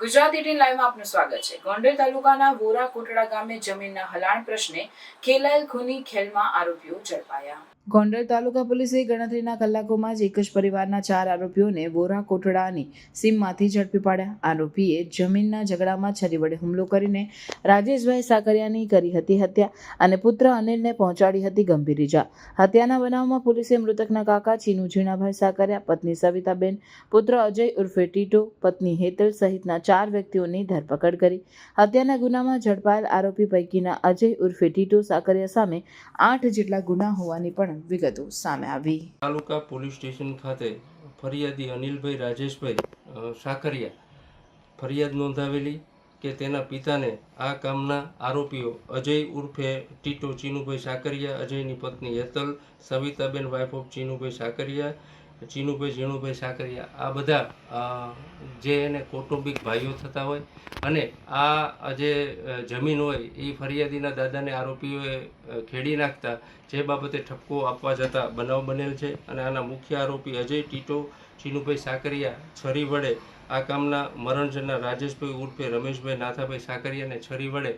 Gujarat eighteen લાઈવમાં આપનું સ્વાગત છે. ગોંડલ તાલુકાના વોરા કોટડા ગામે જમીનના હલાણ પ્રશ્ને ખેલાયેલ ખૂની ખેલમાં આરોપીઓ ઝડપાયા. ગોંડલ તાલુકા પોલીસે ગણતરીના કલાકોમાં જ એક જ પરિવારના ચાર આરોપીઓને વોરા કોટડાની સીમમાંથી ઝડપી પાડ્યા. આરોપીએ જમીનના ઝઘડામાં છરી વડે હુમલો કરીને રાજેશભાઈ સાકરિયાની કરી હતી હત્યા અને પુત્ર અનિલને પહોંચાડી હતી ગંભીર ઇજા હત્યાના બનાવમાં પોલીસે મૃતકના કાકા ચીનુ ઝીણાભાઈ સાકરિયા, પત્ની સવિતાબેન, પુત્ર અજય ઉર્ફે ટીટો, પત્ની હેતલ સહિતના ચાર વ્યક્તિઓની ધરપકડ કરી. હત્યાના ગુનામાં ઝડપાયેલ આરોપી પૈકીના અજય ઉર્ફે ટીટો સાકરિયા સામે આઠ જેટલા ગુના હોવાની પણ વિગતો સામે આવી. તાલુકા પોલીસ સ્ટેશન ખાતે ફરિયાદી અનિલભાઈ રાજેશભાઈ સાકરિયા ફરિયાદ નોંધાવેલી કે તેના પિતાને આ કામના આરોપીઓ અજય ઉર્ફે ટીટો ચીનુભાઈ સાકરિયા, અજયની પત્ની હેતલ સવિતાબેન વાઇફ ઓફ ચીનુભાઈ સાકરિયા ચીનુભાઈ ઝીણુભાઈ સાકરિયા, આ બધા જે એને કૌટુંબિક ભાઈઓ થતા હોય અને આ જે જમીન હોય એ ફરિયાદીના દાદાને આરોપીઓએ ખેડી નાખતા, જે બાબતે ઠપકો આપવા જતા બનાવ બનેલ છે અને આના મુખ્ય આરોપી અજય ટીટો ચીનુભાઈ સાકરિયા, છરી વડે આ કામના મરણજનના રાજેશભાઈ ઉર્ફે રમેશભાઈ નાથાભાઈ સાકરિયાને છરી વડે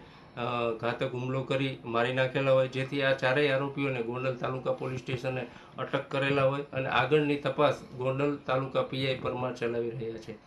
ઘાતક હુમલો કરી મારી નાખેલા હોય, જેથી આ ચારેય આરોપીઓને ગોંડલ તાલુકા પોલીસ સ્ટેશને અટક કરેલા હોય અને આગળની તપાસ ગોંડલ તાલુકા પીઆઈ પરમાર ચલાવી રહ્યા છે.